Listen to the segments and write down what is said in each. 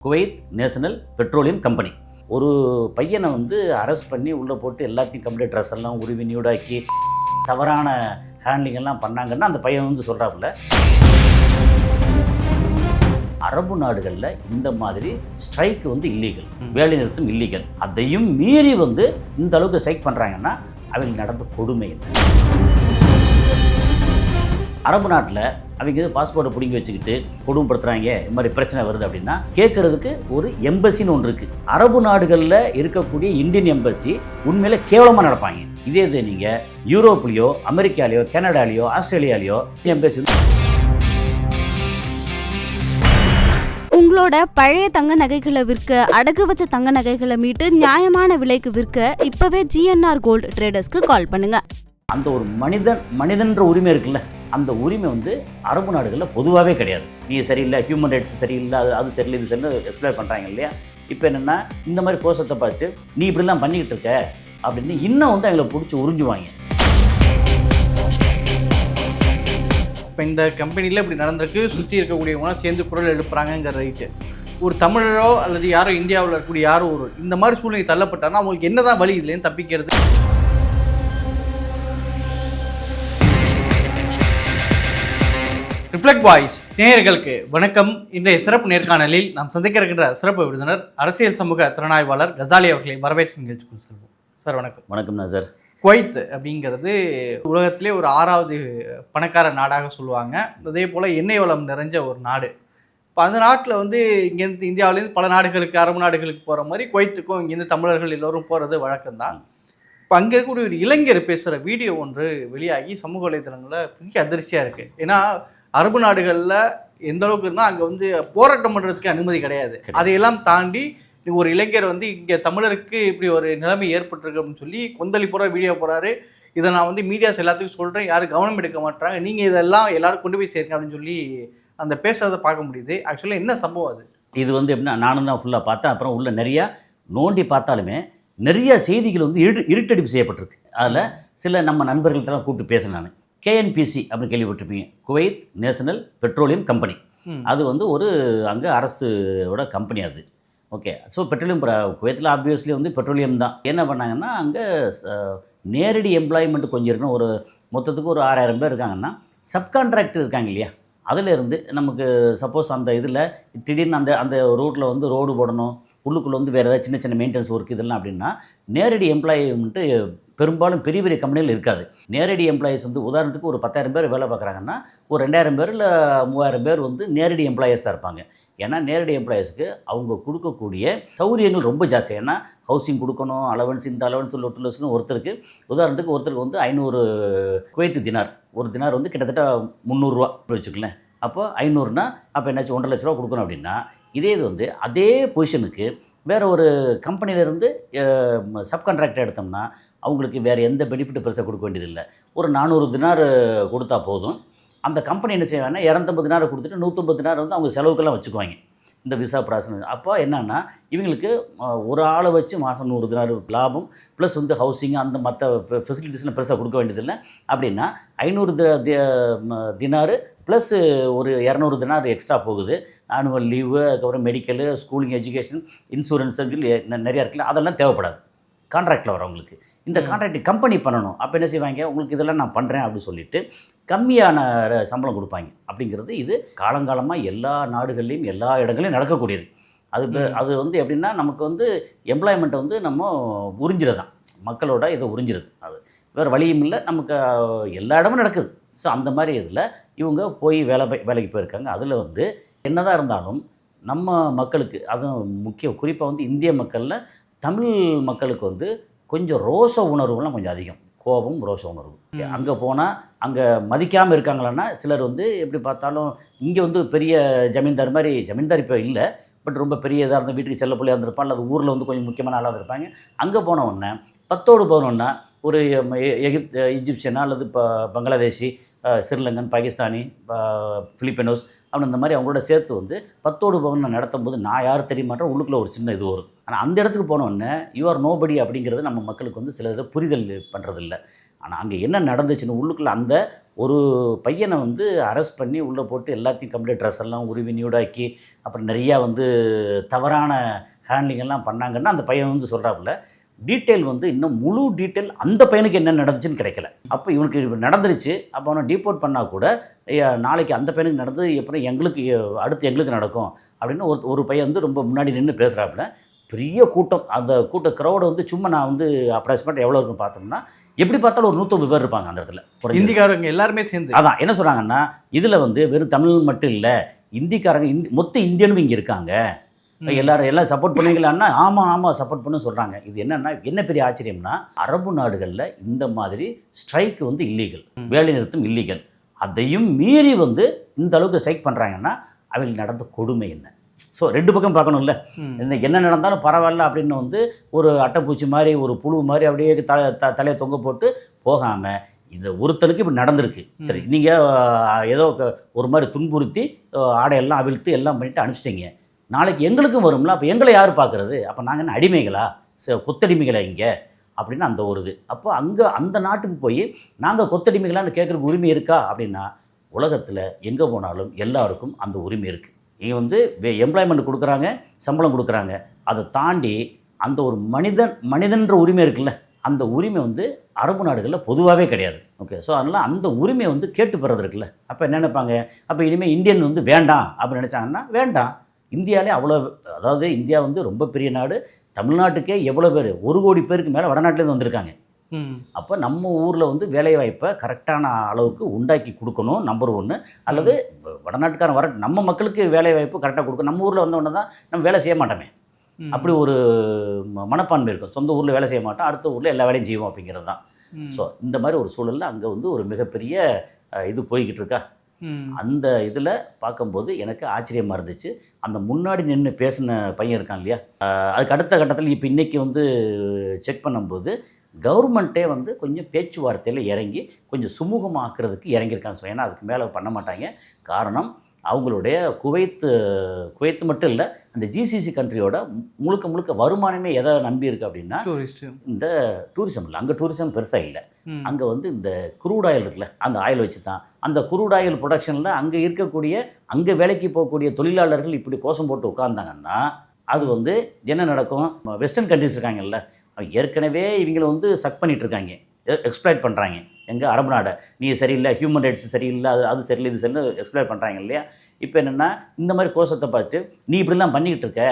Kuwait national petroleum company. ஒரு பையனை வந்து அரெஸ்ட் பண்ணி உள்ளே போட்டு எல்லாத்தையும் கம்ப்ளீட் ட்ரெஸ் எல்லாம் உருவி நியூடாக்கி தவறான ஹேண்ட்லிங் எல்லாம் பண்ணாங்கன்னா அந்த பையன் வந்து சொல்கிறாப்புல அரபு நாடுகளில் இந்த மாதிரி ஸ்ட்ரைக் வந்து இல்லீகல் வேலை நிறுத்தம் இல்லீகல் அதையும் மீறி வந்து இந்த அளவுக்கு ஸ்ட்ரைக் பண்ணுறாங்கன்னா அவங்களுக்கு நடந்த கொடுமை என்ன? அரபு நாட்டில் அவங்க இது பாஸ்போர்ட்டை பிடிங்கி வச்சுக்கிட்டு கொடுமைப்படுத்துகிறாங்க இந்த மாதிரி பிரச்சனை வருது அப்படின்னா கேட்குறதுக்கு ஒரு எம்பசின்னு ஒன்று இருக்குது அரபு நாடுகளில் இருக்கக்கூடிய இந்தியன் எம்பசி உண்மையில கேவலமாக நடப்பாங்க. இதே இது நீங்கள் யூரோப்லேயோ அமெரிக்காலேயோ கனடாலேயோ ஆஸ்திரேலியாலேயோ எம்பசி உங்களோட பழைய தங்க நகைகளை விற்க அடகு வச்ச தங்க நகைகளை மீட்டு நியாயமான விலைக்கு விற்க இப்பவே ஜிஎன்ஆர் கோல்டு ட்ரேடர்ஸ்க்கு கால் பண்ணுங்க. அந்த ஒரு மனிதன் மனிதன்ற உரிமை இருக்குல்ல? அந்த உரிமை வந்து அரபு நாடுகளில் பொதுவாகவே கிடையாது. நீ சரியில்லை ஹியூமன் ரைட்ஸ் சரியில்லை அது அது சரியில்லை இது சரியில்லை எக்ஸ்பிளைன் பண்ணுறாங்க இல்லையா? இப்போ என்னென்னா இந்த மாதிரி கோஷத்தை பார்த்து நீ இப்படிலாம் பண்ணிக்கிட்டு இருக்க அப்படின்னு இன்னும் வந்து எங்களை பிடிச்சி உறிஞ்சுவாங்க. இப்போ இந்த கம்பெனியில் இப்படி நடந்திருக்கு சுற்றி இருக்கக்கூடியவங்களாம் சேர்ந்து குரல் எழுப்புறாங்கிற ரைட்டு ஒரு தமிழரோ அல்லது யாரோ இந்தியாவில் இருக்கக்கூடிய யாரோ ஒரு இந்த மாதிரி சூழ்நிலை தள்ளப்பட்டாங்கன்னா அவங்களுக்கு என்ன தான் வழி இதுலேருந்து தப்பிக்கிறது? ரிஃப்ளெக்ட் வாய்ஸ் நேயர்களுக்கு வணக்கம். இன்றைய சிறப்பு நேர்காணலில் நாம் சந்திக்க இருக்கின்ற சிறப்பு விருந்தினர் அரசியல் சமூக திறனாய்வாளர் கசாலி அவர்களை வரவேற்று நிகழ்ச்சிக்குள் செல்வோம். சார் வணக்கம். வணக்கம் நசர். குவைத் அப்படிங்கிறது உலகத்திலே ஒரு ஆறாவது பணக்கார நாடாக சொல்லுவாங்க. அதே போல் எண்ணெய் வளம் நிறைஞ்ச ஒரு நாடு. இப்போ அந்த நாட்டில் வந்து இங்கேருந்து இந்தியாவிலேருந்து பல நாடுகளுக்கு அரபு நாடுகளுக்கு போகிற மாதிரி குவைத்துக்கும் இங்கேருந்து தமிழர்கள் எல்லோரும் போகிறது வழக்கம்தான். இப்போ அங்கே இருக்கக்கூடிய ஒரு இளைஞர் பேசுகிற வீடியோ ஒன்று வெளியாகி சமூக வலைதளங்களில் பெரிய அதிர்ச்சியாக இருக்குது ஏன்னா அரபு நாடுகளில் எந்த அளவுக்கு இருந்தால் அங்கே வந்து போராட்டம் பண்ணுறதுக்கு அனுமதி கிடையாது. அதையெல்லாம் தாண்டி ஒரு இளைஞர் வந்து இங்கே தமிழருக்கு இப்படி ஒரு நிலைமை ஏற்பட்டிருக்கு அப்படின்னு சொல்லி கொந்தளிப்புற வீடியோ போகிறாரு இதை நான் வந்து மீடியாஸ் எல்லாத்துக்கும் சொல்கிறேன் யாரும் கவனம் எடுக்க மாட்டாங்க நீங்கள் இதெல்லாம் எல்லாரும் கொண்டு போய் சேருங்க அப்படின்னு சொல்லி அந்த பேசுறதை பார்க்க முடியுது. ஆக்சுவலாக என்ன சம்பவம் அது? இது வந்து எப்படின்னா நானும் தான் ஃபுல்லாக பார்த்தேன். அப்புறம் உள்ள நிறையா நோண்டி பார்த்தாலுமே நிறைய செய்திகள் வந்து இரு இருட்டடிப்பு செய்யப்பட்டிருக்கு. அதில் சில நம்ம நண்பர்கள்ட்டெல்லாம் கூப்பிட்டு பேசினேன் நான். கேஎன்பிசி அப்படின்னு கேள்விப்பட்டிருப்பீங்க. Kuwait national petroleum company. அது வந்து ஒரு அங்கே அரசோட கம்பெனி அது. ஓகே. ஸோ பெட்ரோலியம் குவைத்தில் ஆப்வியஸ்லி வந்து பெட்ரோலியம் தான். என்ன பண்ணாங்கன்னா அங்கே நேரடி எம்ப்ளாய்மெண்ட் கொஞ்சம் இருக்கணும். ஒரு மொத்தத்துக்கு ஒரு ஆறாயிரம் பேர் இருக்காங்கன்னா சப்கான்ட்ராக்டர் இருக்காங்க இல்லையா? அதில் இருந்து நமக்கு சப்போஸ் அந்த இதில் திடீர்னு அந்த அந்த ரூட்டில் வந்து ரோடு போடணும். உள்ளுக்குள்ளே வந்து வேறு ஏதாவது சின்ன சின்ன மெயின்டெனன்ஸ் ஒர்க் இதெல்லாம் அப்படின்னா நேரடி எம்ப்ளாய்மெண்ட்டு பெரும்பாலும் பெரிய பெரிய கம்பெனிகள் இருக்காது. நேரடி எம்ப்ளாயீஸ் வந்து உதாரணத்துக்கு ஒரு பத்தாயிரம் பேர் வேலை பார்க்குறாங்கன்னா ஒரு ரெண்டாயிரம் பேர் இல்லை மூவாயிரம் பேர் வந்து நேரடி எம்ப்ளாயர்ஸாக இருப்பாங்க. ஏன்னா நேரடி எம்ப்ளாயீஸ்க்கு அவங்க கொடுக்கக்கூடிய சௌகரியங்கள் ரொம்ப ஜாஸ்தி. ஏன்னா ஹவுசிங் கொடுக்கணும் அலவன்ஸ் இந்த அலவன்ஸ் லொட்டு ஒருத்தருக்கு உதாரணத்துக்கு ஒருத்தருக்கு வந்து ஐநூறு குவைத்து தினார். ஒரு தினார் வந்து கிட்டத்தட்ட முந்நூறுரூவா வச்சுக்கலேன் அப்போ ஐநூறுனா அப்போ என்னாச்சும் ஒன்றரை லட்ச ரூபா கொடுக்கணும் அப்படின்னா இதே இது வந்து அதே பொசிஷனுக்கு வேறு ஒரு கம்பெனியிலேருந்து சப்கான்ட்ராக்டர் எடுத்தோம்னா அவங்களுக்கு வேறு எந்த பெனிஃபிட் பெருசாக கொடுக்க வேண்டியதில்லை. ஒரு நானூறு தினார் கொடுத்தா போதும். அந்த கம்பெனி என்ன செய்வாங்கன்னா இரநூத்தம்பது தினார் கொடுத்துட்டு நூற்றம்பது தினார் வந்து அவங்க செலவுக்கெல்லாம் வச்சுக்குவாங்க. இந்த விசா ப்ராசஸ் அப்போ என்னன்னா இவங்களுக்கு ஒரு ஆளை வச்சு மாதம் நூறு தினார் லாபம் ப்ளஸ் வந்து ஹவுசிங் அந்த மற்ற ஃபெசிலிட்டிஸ்லாம் பெருசாக கொடுக்க வேண்டியதில்லை. அப்படின்னா ஐநூறு தினாரு ப்ளஸ் ஒரு இரநூறு தினார் எக்ஸ்ட்ரா போகுது. ஆனுவல் லீவு அதுக்கப்புறம் மெடிக்கலு ஸ்கூலிங் எஜுகேஷன் இன்சூரன்ஸ் நிறையா இருக்குல்ல அதெல்லாம் தேவைப்படாது. கான்ட்ராக்டில் வரவங்களுக்கு இந்த. கான்ட்ராக்ட் கம்பெனி பண்ணணும். அப்போ என்ன செய்வாங்க? உங்களுக்கு இதெல்லாம் நான் பண்ணுறேன் அப்படின்னு சொல்லிட்டு கம்மியான சம்பளம் கொடுப்பாங்க. அப்படிங்கிறது இது காலங்காலமாக எல்லா நாடுகள்லையும் எல்லா இடங்களையும் நடக்கக்கூடியது. அது. அது வந்து எப்படின்னா நமக்கு வந்து எம்ப்ளாய்மெண்ட்டை வந்து நம்ம உறிஞ்சிறதான் மக்களோட இதை உறிஞ்சிருது அது. வேறு வழியும் இல்லை. நமக்கு எல்லா இடமும் நடக்குது. ஸோ அந்த மாதிரி இதில் இவங்க போய் வேலை போய் வேலைக்கு போயிருக்காங்க. அதில் வந்து என்னதான் இருந்தாலும் நம்ம மக்களுக்கு அதுவும் முக்கிய குறிப்பாக வந்து இந்திய மக்களில் தமிழ் மக்களுக்கு வந்து கொஞ்சம் ரோச உணர்வுலாம் கொஞ்சம் அதிகம். கோபம் ரோச உணர்வு. அங்கே போனால் அங்கே மதிக்காமல் இருக்காங்களான்னா சிலர் வந்து எப்படி பார்த்தாலும் இங்கே வந்து பெரிய ஜமீன்தார் மாதிரி ஜமீன்தார் இப்போ இல்லை பட் ரொம்ப பெரிய இதாக இருந்த வீட்டுக்கு செல்ல பிள்ளையாக இருந்திருப்பான் அல்லது ஊரில் வந்து கொஞ்சம் முக்கியமான ஆளாக இருப்பாங்க அங்கே போன உடனே பத்தோடு போனோன்னா ஒரு எகிப்த் ஈஜிப்சியனா அல்லது இப்போ பங்களாதேஷி ஸ்ரீலங்கன் பாகிஸ்தானி அஹ், பிலிப்பினோஸ் அவன் இந்த மாதிரி அவங்களோட சேர்த்து வந்து பத்தோடு பவன் நடத்தும் போது நான் யார் தெரியுமான்ற உள்ளுக்குள்ளே ஒரு சின்ன இது வரும். ஆனால் அந்த இடத்துக்கு போனோடனே யூஆர் நோபடி அப்படிங்கிறது நம்ம மக்களுக்கு வந்து சில இதை புரிதல் பண்ணுறதில்ல ஆனால் அங்கே என்ன நடந்துச்சுன்னு உள்ளுக்குள்ள அந்த ஒரு பையனை வந்து அரெஸ்ட் பண்ணி உள்ளே போட்டு எல்லாத்தையும் கம்ப்ளீட் ட்ரெஸ் எல்லாம் உருவி நியூடாக்கி அப்புறம் நிறையா வந்து தவறான ஹேண்ட்லிங் எல்லாம் பண்ணாங்கன்னா அந்த பையன் வந்து சொல்கிறாப்புல டீட்டெயில் வந்து இன்னும் முழு டீட்டெயில் அந்த பையனுக்கு என்ன நடந்துச்சுன்னு கிடைக்கல. அப்போ இவனுக்கு நடந்துருச்சு. அப்போ அவனை டீபோர்ட் பண்ணால் கூட நாளைக்கு அந்த பையனுக்கு நடந்து எப்படி எங்களுக்கு அடுத்து எங்களுக்கு நடக்கும். அப்படின்னு ஒரு ஒரு பையன் வந்து ரொம்ப முன்னாடி நின்று பேசுகிறாப்புல பெரிய கூட்டம். அந்த கூட்ட க்ரௌடை வந்து சும்மா நான் வந்து அப்ராக்சிமேட் எவ்வளோ இருக்குன்னு பார்த்தோம்னா எப்படி பார்த்தாலும் ஒரு நூற்றம்பது பேர் இருப்பாங்க அந்த இடத்துல. இந்திக்காரங்க எல்லாருமே சேர்ந்து. அதான். என்ன சொல்கிறாங்கன்னா இதில் வந்து வெறும் தமிழ் மட்டும் இல்லை இந்திக்காரங்க இந்தி மொத்த இந்தியனும் இங்கே இருக்காங்க. எல்லாரும் எல்லாம் சப்போர்ட் பண்ணுவீங்களான்னா ஆமாம் ஆமாம் சப்போர்ட் பண்ணு சொல்கிறாங்க இது என்னன்னா என்ன பெரிய ஆச்சரியம்னா அரபு நாடுகளில் இந்த மாதிரி ஸ்ட்ரைக் வந்து இல்லீகல் வேலை நிறுத்தம் இல்லீகல் அதையும் மீறி வந்து இந்த அளவுக்கு ஸ்ட்ரைக் பண்ணுறாங்கன்னா அவங்களுக்கு நடந்த கொடுமை என்ன? ஸோ ரெண்டு பக்கம் பார்க்கணும்ல. ம். இந்த என்ன நடந்தாலும் பரவாயில்ல அப்படின்னு வந்து ஒரு அட்டைப்பூச்சி மாதிரி ஒரு புழு மாதிரி அப்படியே தலை த தலையை தொங்க போட்டு போகாமல் இந்த ஒருத்தனுக்கு இப்படி நடந்திருக்கு. சரி நீங்கள் ஏதோ ஒரு மாதிரி துன்புறுத்தி ஆடையெல்லாம் அவிழ்த்து எல்லாம் பண்ணிட்டு அனுப்பிச்சிட்டீங்க. நாளைக்கு எங்களுக்கும் வரும்ல அப்போ எங்களை யார் பார்க்குறது? அப்போ நாங்கள் என்ன அடிமைகளா? ச- கொத்தடிமைகளா இங்கே? அப்படின்னு அந்த ஒரு இது. அப்போ அங்கே அந்த நாட்டுக்கு போய் நாங்கள் கொத்தடிமைகளான்னு கேட்குறதுக்கு உரிமை இருக்கா அப்படின்னா உலகத்தில் எங்கே போனாலும் எல்லாருக்கும் அந்த உரிமை இருக்குது வந்து எம்ப்ளாய்மெண்ட் கொடுக்குறாங்க சம்பளம் கொடுக்குறாங்க. அதை தாண்டி அந்த ஒரு மனிதன் மனிதன்ற உரிமை இருக்குல்ல அந்த உரிமை வந்து அரபு நாடுகளில் பொதுவாகவே கிடையாது. ஓகே ஸோ அதனால் அந்த உரிமையை வந்து கேட்டு பெறது இருக்குல்ல. அப்போ என்ன நினைப்பாங்க? அப்போ இனிமேல் இந்தியன் வந்து வேண்டாம் அப்படின்னு நினச்சாங்கன்னா வேண்டாம். இந்தியாவிலே அவ்வளோ அதாவது இந்தியா வந்து ரொம்ப பெரிய நாடு. தமிழ்நாட்டுக்கே எவ்வளோ பேர் ஒரு கோடி பேருக்கு மேலே வடநாட்டிலேருந்து வந்திருக்காங்க. அப்போ நம்ம ஊரில் வந்து வேலைவாய்ப்பை கரெக்டான அளவுக்கு உண்டாக்கி கொடுக்கணும் நம்பர் ஒன்று அல்லது வடநாட்டுக்காரன் வர நம்ம மக்களுக்கு வேலைவாய்ப்பு கரெக்டாக கொடுக்கணும் நம்ம ஊரில் வந்தோடனே தான் நம்ம வேலை செய்ய மாட்டோமே. அப்படி ஒரு மனப்பான்மை இருக்கும். சொந்த ஊரில் வேலை செய்ய மாட்டோம் அடுத்த ஊரில் எல்லா வேலையும் செய்வோம் அப்படிங்கிறது தான். ஸோ இந்த மாதிரி ஒரு சூழலில் அங்கே வந்து ஒரு மிகப்பெரிய இது போய்கிட்டு இருக்கா. அந்த இதில் பார்க்கும்போது எனக்கு ஆச்சரியமாக இருந்துச்சு. அந்த முன்னாடி நின்று பேசின பையன் இருக்கான் இல்லையா? அதுக்கு அடுத்த கட்டத்தில் இப்போ இன்றைக்கி வந்து செக் பண்ணும்போது கவர்மெண்ட்டே வந்து கொஞ்சம் பேச்சுவார்த்தையில் இறங்கி கொஞ்சம் சுமூகமாக்குறதுக்கு இறங்கியிருக்காங்க சொல்லி. ஏன்னா அதுக்கு மேலே பண்ண மாட்டாங்க. காரணம் அவங்களுடைய குவைத்து குவைத்து மட்டும் இல்லை அந்த ஜிசிசி கண்ட்ரியோட முழுக்க முழுக்க வருமானமே எதை நம்பி இருக்கு அப்படின்னா இந்த டூரிசம் இல்லை. அங்கே டூரிசம் பெருசாக இல்லை. அங்கே வந்து இந்த குரூட் ஆயில் இருக்குல்ல அந்த ஆயில் வச்சு தான். அந்த குரூட் ஆயில் ப்ரொடக்ஷனில் அங்கே இருக்கக்கூடிய அங்கே வேலைக்கு போகக்கூடிய தொழிலாளர்கள் இப்படி கோஷம் போட்டு உட்கார்ந்தாங்கன்னா அது வந்து என்ன நடக்கும்? வெஸ்டர்ன் கண்ட்ரிஸ் இருக்காங்கல்ல ஏற்கனவே இவங்கள வந்து சக் பண்ணிட்டு இருக்காங்க எக்ஸ்ப்ளாய்ட் பண்ணுறாங்க எங்கே அரபு நாடை. நீ சரியில்லை ஹியூமன் ரைட்ஸ் சரியில்லை அது அது சரியில்லை இது சரியில்லை எக்ஸ்ப்ளாய்ட் பண்ணுறாங்க இல்லையா? இப்போ என்னென்னா இந்த மாதிரி கோஷத்தை பார்த்து நீ இப்படிலாம் பண்ணிக்கிட்டு இருக்க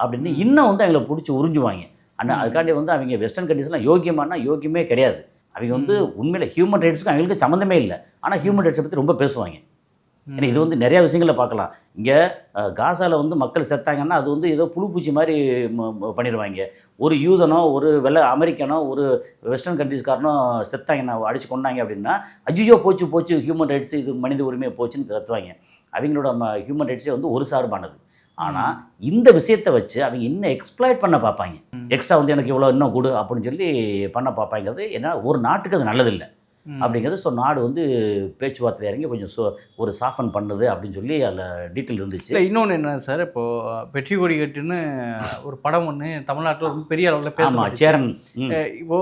அப்படின்னு இன்னும் வந்து அவங்கள பிடிச்சி உறிஞ்சுவாங்க. ஆனால் அதுக்காண்டி வந்து அவங்க வெஸ்டர்ன் கண்ட்ரீஸ்லாம் யோக்கியமானா யோக்கியமே கிடையாது. அவங்க வந்து உண்மையில் ஹியூமன் ரைட்ஸுக்கு அவங்களுக்கு சம்மந்தமே இல்லை. ஆனால் ஹியூமன் ரைட்ஸை பற்றி ரொம்ப பேசுவாங்க. ஏன்னா இது வந்து நிறைய விஷயங்களை பார்க்கலாம். இங்கே காசாவில் வந்து மக்கள் செத்தாங்கன்னா அது வந்து ஏதோ புழு பூச்சி மாதிரி பண்ணிடுவாங்க ஒரு யூதனோ ஒரு வெள்ளை அமெரிக்கனோ ஒரு வெஸ்டர்ன் கண்ட்ரீஸ்காரனோ செத்தாங்கன்னா அடிச்சு கொண்டாங்க அப்படின்னா அஜியோ போச்சு போச்சு ஹியூமன் ரைட்ஸ் இது மனித உரிமை போச்சுன்னு கத்துவாங்க. அவங்களோட ஹியூமன் ரைட்ஸே வந்து ஒரு சார்பானது. ஆனால் இந்த விஷயத்தை வச்சு அவங்க இன்னும் எக்ஸ்ப்ளாய்ட் பண்ண பார்ப்பாங்க. எக்ஸ்ட்ரா வந்து எனக்கு இவ்வளோ இன்னும் கொடு அப்படின்னு சொல்லி பண்ண பார்ப்பாங்கிறது ஏன்னா ஒரு நாட்டுக்கு அது நல்லதில்லை. அப்படிங்கிறது. ஸோ நாடு வந்து பேச்சுவார்த்தை இறங்கி கொஞ்சம் சோ ஒரு சாஃபன் பண்ணுது அப்படின்னு சொல்லி அதில் டீட்டெயில் இருந்துச்சு. இல்லை இன்னொன்று என்ன சார் இப்போ வெற்றி கொடி கட்டுன்னு ஒரு படம் ஒன்று தமிழ்நாட்டில் ரொம்ப பெரிய அளவில் ஆமாம் பேச சேரன். ம், இப்போ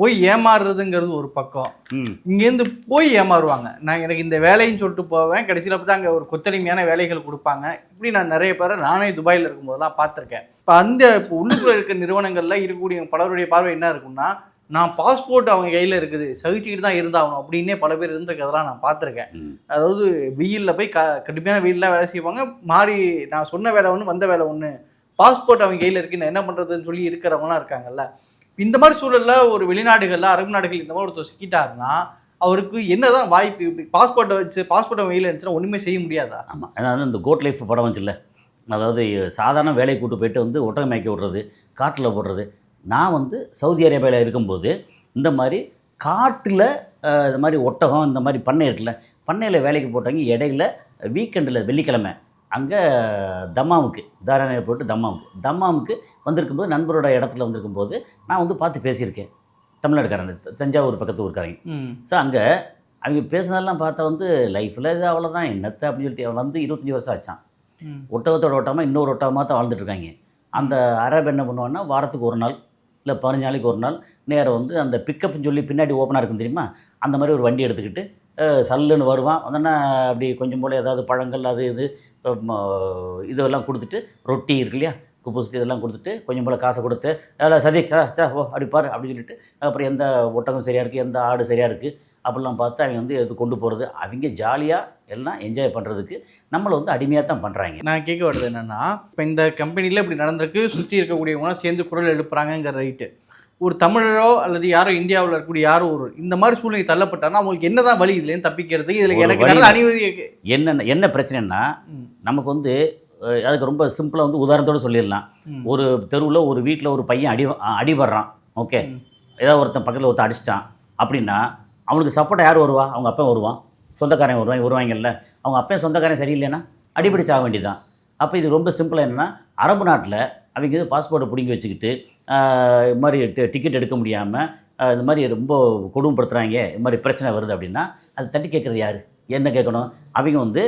போய் ஏமாறுறதுங்கிறது ஒரு பக்கம். இங்கேருந்து போய் ஏமாறுவாங்க. நான் எனக்கு இந்த வேலைன்னு சொல்லிட்டு போவேன் கடைசியில் பார்த்தா அங்கே ஒரு கொத்தடிமையான வேலைகள் கொடுப்பாங்க. இப்படி நான் நிறைய பேரை நானே துபாயில் இருக்கும்போதெல்லாம் பார்த்துருக்கேன். இப்போ அந்த இப்போ உள்ளுக்குள்ள இருக்க நிறுவனங்களில் இருக்கக்கூடிய பலருடைய பார்வை என்ன இருக்கும்னா நான் பாஸ்போர்ட் அவங்க கையில் இருக்குது. சகிச்சுக்கிட்டு தான் இருந்தாகணும் அப்படின்னே பல பேர் இருந்திருக்கிறதெல்லாம் நான் பார்த்துருக்கேன். அதாவது வெயிலில் போய் க கடுமையான வெயிலில் வேலை செய்வாங்க. மாறி நான் சொன்ன வேலை ஒன்று வந்த வேலை ஒன்று பாஸ்போர்ட் அவங்க கையில் இருக்கு. நான் என்ன பண்ணுறதுன்னு சொல்லி இருக்கிறவங்களாம் இருக்காங்கல்ல. இந்த மாதிரி சூழலில் ஒரு வெளிநாடுகளில் அரபு நாடுகள் இந்த மாதிரி ஒருத்தர் சிக்கிட்டாருன்னா அவருக்கு என்னதான் வாய்ப்பு இப்படி பாஸ்போர்ட்டை வச்சு பாஸ்போர்ட்டை வெயில் இருந்துச்சுன்னா ஒன்றுமே செய்ய முடியாதா? ஆமாம் அதாவது இந்த கோட் லைஃப் படம் வந்துச்சுல்ல. அதாவது சாதாரண வேலையை கூட்டு போயிட்டு வந்து ஒட்டகம் மேய்க்க விடுறது காட்டில் போடுறது நான் வந்து சவுதி அரேபியாவில் இருக்கும்போது இந்த மாதிரி காட்டில் இந்த மாதிரி ஒட்டகம் இந்த மாதிரி பண்ணை இருக்குல்ல பண்ணையில் வேலைக்கு போட்டாங்க இடையில வீக்கெண்டில் வெள்ளிக்கிழமை அங்கே தம்மாமுக்கு தாராணையை போட்டு தம்மாமுக்கு தம்மாமுக்கு வந்திருக்கும்போது நண்பரோட இடத்துல வந்திருக்கும்போது நான் வந்து பார்த்து பேசியிருக்கேன். தமிழ்நாடுக்காரங்க தஞ்சாவூர் பக்கத்து ஊருக்காரங்க. ஸோ அங்கே அவங்க பேசுனதெல்லாம் பார்த்தா வந்து லைஃப்பில் இது அவ்வளோதான் என்னத்தை? அப்படின்னு சொல்லிட்டு வந்து இருபத்தஞ்சி வருஷம் ஆச்சான். ஒட்டகத்தோட ஒட்டமாக இன்னொரு ஒட்டகமாக தான் வாழ்ந்துட்டு இருக்காங்க. அந்த அரபு என்ன பண்ணுவான்னா வாரத்துக்கு ஒரு நாள் இல்லை பதினஞ்சு நாளைக்கு ஒரு நாள் நேரம் வந்து அந்த பிக்கப்னு சொல்லி பின்னாடி ஓப்பனாக இருக்கும் தெரியுமா? அந்த மாதிரி ஒரு வண்டி எடுத்துக்கிட்டு சல்லுன்னு வருவான். வந்தோன்னா அப்படி கொஞ்சம் போல் ஏதாவது பழங்கள் அது இது இதெல்லாம் கொடுத்துட்டு ரொட்டி இருக்கு இல்லையா? குப்பூசிட்டு இதெல்லாம் கொடுத்துட்டு கொஞ்சம் போல் காசை கொடுத்து அதில் சதி ஆ, சார் ஓ அப்படி பாரு அப்படின்னு சொல்லிட்டு அப்புறம் எந்த ஒட்டகம் சரியாக இருக்குது எந்த ஆடு சரியாக இருக்குது அப்படிலாம் பார்த்து அவங்க வந்து எடுத்து கொண்டு போகிறது அவங்க ஜாலியாக எல்லாம் என்ஜாய் பண்ணுறதுக்கு நம்மளை வந்து அடிமையாக தான் பண்ணுறாங்க நான் கேட்க வர்றது என்னன்னா இப்போ இந்த கம்பெனியில் இப்படி நடந்திருக்கு சுற்றி இருக்கக்கூடியவங்களாம் சேர்ந்து குரல் எழுப்புறாங்கங்கிற ரைட்டு ஒரு தமிழரோ அல்லது யாரோ இந்தியாவில் இருக்கக்கூடிய யாரோ ஒரு இந்த மாதிரி சூழ்நிலை தள்ளப்பட்டாங்கன்னா அவங்களுக்கு என்னதான் வழி இதுலேருந்து தப்பிக்கிறதுக்கு இதில் எனக்கு அனுமதி என்ன என்ன பிரச்சனைன்னா. நமக்கு வந்து அதுக்கு ரொம்ப சிம்பிளாக வந்து உதாரணத்தோடு சொல்லிடலாம். ஒரு தெருவில் ஒரு வீட்டில் ஒரு பையன் அடி அடிபடுறான். ஓகே. ஏதாவது ஒருத்தன் பக்கத்தில் ஒருத்தன் அடிச்சிட்டான் அப்படின்னா அவனுக்கு சப்போர்ட் யார் வருவா? அவங்க அப்பா வருவான். சொந்தக்காரன் வருவாங்க வருவாங்கல்ல. அவங்க அப்பா சொந்தக்காரன் சரியில்லைன்னா அடிப்படி சாக வேண்டியதான் அப்போ இது ரொம்ப சிம்பிளாக என்னென்னா அரபு நாட்டில் அவங்க இது பாஸ்போர்ட்டை பிடிங்கி வச்சுக்கிட்டு இது மாதிரி டிக்கெட் எடுக்க முடியாமல் இந்த மாதிரி ரொம்ப கொடுமைப்படுத்துகிறாங்க இது மாதிரி பிரச்சனை வருது அப்படின்னா அது தட்டி கேட்குறது யார்? என்ன கேட்கணும்? அவங்க வந்து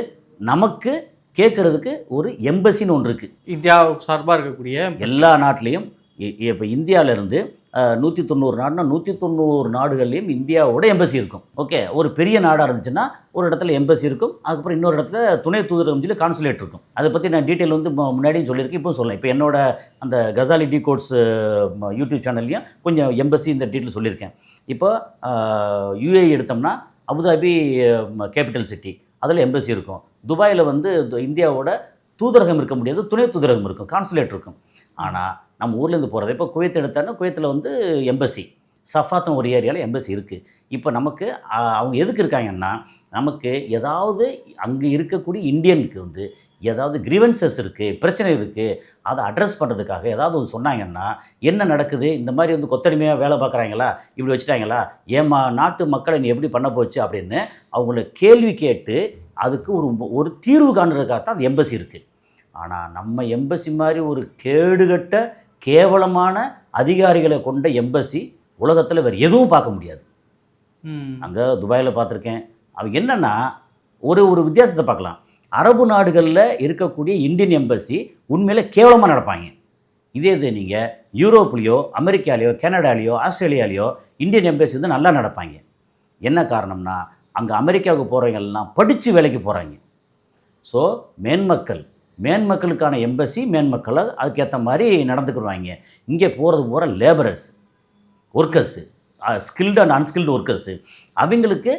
நமக்கு கேட்குறதுக்கு ஒரு எம்பசின்னு ஒன்று இருக்குது இந்தியா சார்பாக இருக்கக்கூடிய எல்லா நாட்டிலையும் இப்போ இந்தியாவிலேருந்து நூற்றி தொண்ணூறு நாடுனா நூற்றி தொண்ணூறு நாடுகள்லையும் இந்தியாவோட எம்பசி இருக்கும். ஓகே ஒரு பெரிய நாடாக இருந்துச்சுன்னா ஒரு இடத்துல எம்பசி இருக்கும். அதுக்கப்புறம் இன்னொரு இடத்துல துணை தூதரகம் சொல்லி கான்சுலேட் இருக்கும். அதை பற்றி நான் டீட்டெயில் வந்து முன்னாடியும் சொல்லியிருக்கேன் இப்போ சொல்லலாம் இப்போ என்னோட அந்த கசாலி டி கோட்ஸ் யூடியூப் சேனல்லையும் கொஞ்சம் எம்பசி இந்த டீட்டெயில் சொல்லியிருக்கேன். இப்போ யூஏ எடுத்தோம்னா அபுதாபி கேபிட்டல் சிட்டி அதில் எம்பசி இருக்கும். துபாயில் வந்து இந்தியாவோட தூதரகம் இருக்க முடியாது துணை தூதரகம் இருக்கும் கான்சுலேட் இருக்கும். ஆனால் நம்ம ஊர்லேருந்து போகிறது இப்போ குவைத் எடுத்தாலும் குவைத்தில் வந்து எம்பசி சஃபாத்தம் ஒரு ஏரியாவில் எம்பசி இருக்குது இப்போ நமக்கு அவங்க எதுக்கு இருக்காங்கன்னா நமக்கு ஏதாவது அங்கே இருக்கக்கூடிய இந்தியனுக்கு வந்து ஏதாவது கிரிவன்சஸ் இருக்குது பிரச்சனை இருக்குது அதை அட்ரஸ் பண்ணுறதுக்காக ஏதாவது ஒன்று சொன்னாங்கன்னா என்ன நடக்குது? இந்த மாதிரி வந்து கொத்தடிமையாக வேலை பார்க்குறாங்களா? இப்படி வச்சுட்டாங்களா? ஏமா நாட்டு மக்களை நீ எப்படி பண்ண போச்சு அப்படின்னு அவங்கள கேள்வி கேட்டு அதுக்கு ஒரு ஒரு தீர்வு காணுறதுக்காக தான் அந்த எம்பசி இருக்குது ஆனால் நம்ம எம்பசி மாதிரி ஒரு கேடுகட்ட கேவலமான அதிகாரிகளை கொண்ட எம்பசி உலகத்தில் வேறு எதுவும் பார்க்க முடியாது. அங்கே துபாயில் பார்த்துருக்கேன். அவங்க என்னென்னா ஒரு ஒரு வித்தியாசத்தை பார்க்கலாம். அரபு நாடுகளில் இருக்கக்கூடிய இந்தியன் எம்பசி உண்மையில் கேவலமாக நடப்பாங்க. இதே இது நீங்கள் யூரோப்லேயோ அமெரிக்காலேயோ கனடாலேயோ ஆஸ்திரேலியாலேயோ இந்தியன் எம்பசி வந்து நல்லா நடப்பாங்க. என்ன காரணம்னா அங்கே அமெரிக்காவுக்கு போகிறவங்கெல்லாம் படித்து வேலைக்கு போகிறாங்க ஸோ மேன்மக்கள் மேன்மக்களுக்கான எம்பசி மேன்மக்களை அதுக்கேற்ற மாதிரி நடந்துக்கிடுவாங்க. இங்கே போகிறது பூரா labourers workers skilled and unskilled workers அவங்களுக்கு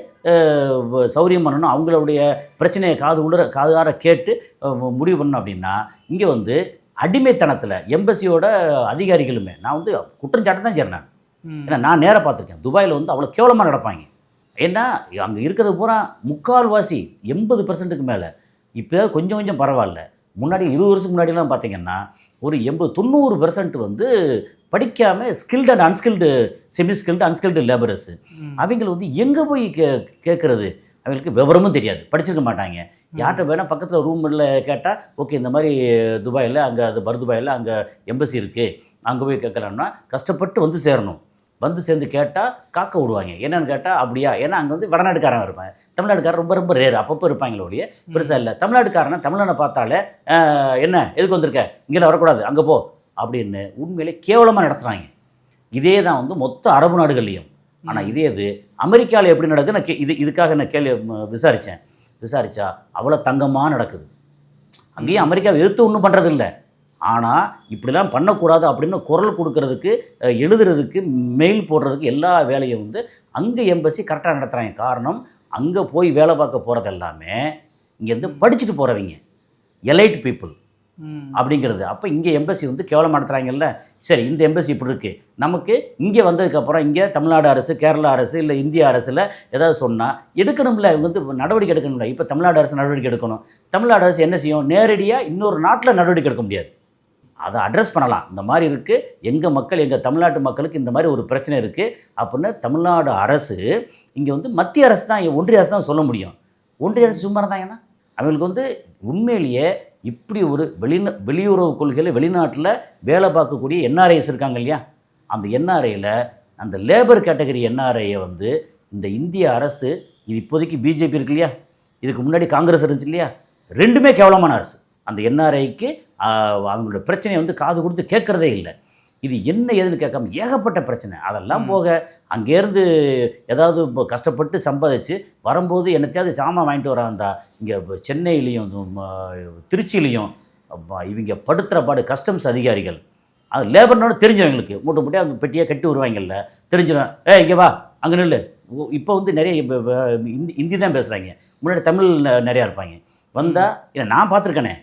சௌரியம் பண்ணணும். அவங்களுடைய பிரச்சனையை காது உள்ள காதார கேட்டு முடிவு பண்ணணும் அப்படின்னா இங்கே வந்து அடிமைத்தனத்தில் எம்பசியோட அதிகாரிகளுமே நான் வந்து குற்றஞ்சாட்ட தான் ம். ஏன்னா நான் நேராக பார்த்துருக்கேன். துபாயில் வந்து அவ்வளோ கேவலமாக நடப்பாங்க. ஏன்னா அங்கே இருக்கிறது பூரா முக்கால்வாசி எண்பது பர்சன்ட்டுக்கு மேலே. இப்போ கொஞ்சம் கொஞ்சம் பரவாயில்ல. முன்னாடி இருபது வருஷத்துக்கு முன்னாடிலாம் பார்த்தீங்கன்னா ஒரு எண்பது தொண்ணூறு பெர்சன்ட் வந்து படிக்காமல் skilled and unskilled semi skilled unskilled labourers. அவங்கள வந்து எங்கே போய் கே கேட்குறது அவங்களுக்கு விவரமும் தெரியாது. படிச்சிருக்க மாட்டாங்க. யார்கிட்ட வேணால் பக்கத்தில் ரூமில் கேட்டால் ஓகே இந்த மாதிரி துபாயில் அங்கே அது பர் துபாயில் அங்கே எம்பசி இருக்குது அங்கே போய் கேட்கலாம்னா கஷ்டப்பட்டு வந்து சேரணும். வந்து சேர்ந்து கேட்டால் காக்க விடுவாங்க. என்னன்னு கேட்டால் அப்படியா? ஏன்னா அங்கே வந்து வடநாட்டுக்காரன் இருப்பான். தமிழ்நாட்டுக்காரன் ரொம்ப ரொம்ப ரேர் அப்பப்போ இருப்பாங்களே ஒழிய பெருசாக இல்லை. தமிழ்நாட்டுக்காரனை தமிழனை பார்த்தாலே "ஆஹ், என்ன? எதுக்கு வந்திருக்க? இங்கெல்லாம் வரக்கூடாது. அங்கே போ. அப்படின்னு உண்மையிலே கேவலமாக நடத்துகிறாங்க இதே தான் வந்து மொத்த அரபு நாடுகள்லையும். ஆனால் இதே இது அமெரிக்காவில் எப்படி நடக்குது? நான் கே இது இதுக்காக நான் கேள்வி விசாரித்தேன் விசாரித்தா அவ்வளோ தங்கமாக நடக்குது. அங்கேயும் அமெரிக்காவை எதிர்த்து ஒன்றும் பண்ணுறதில்ல ஆனால் இப்படிலாம் பண்ணக்கூடாது அப்படின்னு குரல் கொடுக்கறதுக்கு எழுதுறதுக்கு மெயில் போடுறதுக்கு எல்லா வேலையும் வந்து அங்கே எம்பசி கரெக்டாக நடத்துகிறாங்க காரணம் அங்கே போய் வேலை பார்க்க போகிறது எல்லாமே இங்கேருந்து படிச்சுட்டு போகிறவங்க எலைட் பீப்புள். அப்படிங்கிறது. அப்போ இங்கே எம்பசி வந்து கேவலம் நடத்துகிறாங்கல்ல சரி இந்த எம்பசி இப்படி இருக்குது நமக்கு இங்கே வந்ததுக்கப்புறம் இங்கே தமிழ்நாடு அரசு கேரளா அரசு இல்லை இந்திய அரசில் ஏதாவது சொன்னால் எடுக்கணும்ல? இவங்க வந்து நடவடிக்கை எடுக்கணும்ல? இப்போ தமிழ்நாடு அரசு நடவடிக்கை எடுக்கணும். தமிழ்நாடு அரசு என்ன செய்யும்? நேரடியாக இன்னொரு நாட்டில் நடவடிக்கை எடுக்க முடியாது. அதை அட்ரஸ் பண்ணலாம். இந்த மாதிரி இருக்குது எங்கள் மக்கள் எங்கள் தமிழ்நாட்டு மக்களுக்கு இந்த மாதிரி ஒரு பிரச்சனை இருக்குது அப்படின்னு தமிழ்நாடு அரசு இங்கே வந்து மத்திய அரசு தான் ஒன்றிய அரசு தான் சொல்ல முடியும். ஒன்றிய அரசு சும்மா இருந்தாங்கன்னா அவங்களுக்கு வந்து உண்மையிலேயே இப்படி ஒரு வெளிந வெளியுறவு கொள்கையில் வெளிநாட்டில் வேலை பார்க்கக்கூடிய என்ஆர்ஐஸ் இருக்காங்க இல்லையா? அந்த என்ஆர்ஐயில் அந்த லேபர் கேட்டகரி என்ஆர்ஐயை வந்து இந்த இந்திய அரசு இது இப்போதைக்கு பிஜேபி இருக்கு இல்லையா? இதுக்கு முன்னாடி காங்கிரஸ் இருந்துச்சு இல்லையா? ரெண்டுமே கேவலமான அரசு. அந்த என்ஆர்ஐக்கு அவங்களோட பிரச்சனையை வந்து காது கொடுத்து கேட்குறதே இல்லை. இது என்ன ஏதுன்னு கேட்காம ஏகப்பட்ட பிரச்சனை. அதெல்லாம் போக அங்கேருந்து ஏதாவது இப்போ கஷ்டப்பட்டு சம்பாதிச்சு வரும்போது என்னத்தையாவது சாமான் வாங்கிட்டு வராந்தா இங்கே சென்னையிலையும் திருச்சியிலையும் இவங்க படுத்துகிற பாடு கஸ்டம்ஸ் அதிகாரிகள். அது லேபர்னோட தெரிஞ்சவங்களுக்கு. எங்களுக்கு மூட்டை மூட்டையாக அந்த பெட்டியை கட்டி வருவாங்கல்ல தெரிஞ்சிடும். ஏ இங்கே வா அங்கே நில்லு. இப்போ வந்து நிறைய ஹிந்தி தான் பேசுகிறாங்க முன்னாடி தமிழ் நிறையா இருப்பாங்க. வந்தால் இல்லை நான் பார்த்துருக்கேனே.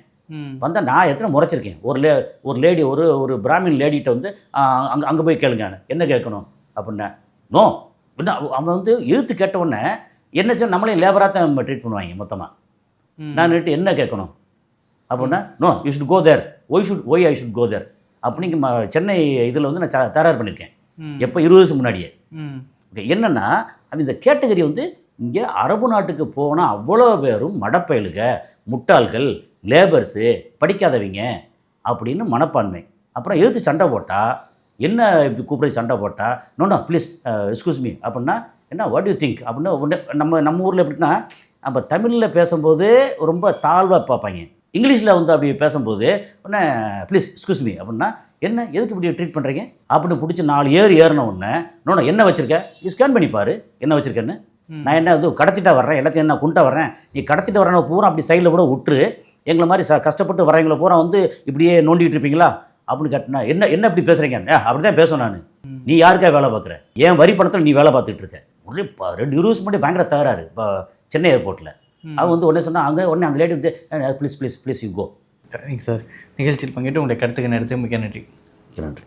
வந்தால் நான் எத்தனை முறைச்சிருக்கேன்? ஒரு லே ஒரு லேடி ஒரு ஒரு பிராமின் லேடிகிட்ட வந்து அங்கே அங்கே போய் கேளுங்க என்ன கேட்கணும்? அப்படின்னா. நோ. என்ன அவ- அவன் வந்து எதிர்த்து கேட்ட உடனே என்ன செய்ய நம்மளே லேபராக தான் ட்ரீட் பண்ணுவாங்க மொத்தமாக. நான் நேற்று என்ன கேட்கணும்? அப்படின்னா no you should go there why should why I should go there அப்படிங்க சென்னை இதில் வந்து நான் த- தகராறு பண்ணியிருக்கேன். எப்போ? இருபது வருஷம் முன்னாடியே. ஓகே என்னென்னா இந்த கேட்டகரி வந்து இங்கே அரபு நாட்டுக்கு போனால் அவ்வளோ பேரும் மடப்பயலுக முட்டாள்கள் லேபர்ஸு படிக்காதவங்க அப்படின்னு மனப்பான்மை. அப்புறம் எதிர்த்து சண்டை போட்டால் என்ன இப்படி கூப்பிட்டு சண்டை போட்டால் no no please excuse me அப்படின்னா என்ன வாட் யூ திங்க் அப்படின்னு உடனே நம்ம நம்ம ஊரில் எப்படின்னா நம்ம தமிழில் பேசும்போது ரொம்ப தாழ்வாக பார்ப்பாங்க. இங்கிலீஷில் வந்து அப்படி பேசும்போது உடனே ப்ளீஸ் எக்ஸ்கூஸ் மீ அப்படின்னா என்ன எதுக்கு இப்படி ட்ரீட் பண்ணுறீங்க அப்படின்னு பிடிச்சி நாலு ஏறு ஏறின உடனே நோனோ என்ன வச்சுருக்க? நீ ஸ்கேன் பண்ணி பாரு என்ன வச்சுருக்கேன்னு. நான் என்ன வந்து கடத்திட்டா வர்றேன் எல்லாத்தையும் என்ன குண்டா வர்றேன். நீ கடத்திட்டு வரன பூரா அப்படி சைடில் கூட விட்டுரு எங்களை மாதிரி ச கஷ்டப்பட்டு வரவங்கள பூரா வந்து இப்படியே நோண்டிட்டு இருப்பீங்களா? அப்படின்னு கேட்டினா என்ன என்ன இப்படி பேசுகிறீங்க அப்படி தான் பேசுவேன் நான். நீ யாருக்கா வேலை பார்க்குற? ஏன் வரி பணத்தில் நீ வேலை பார்த்துட்டு இருக்க. ஒரே ரெண்டு இருபது முன்னாடி பயங்கர தகராறு இப்போ சென்னை ஏர்போர்ட்டில். அவன் வந்து உடனே சொன்னா அங்கே உடனே அந்த லேடி வந்து please please please you go சரிங்க சார். நிகழ்ச்சியில் பங்கிட்டு உங்களுடைய கருத்துக்கு நேரத்துக்கு மிக நன்றி. நன்றி.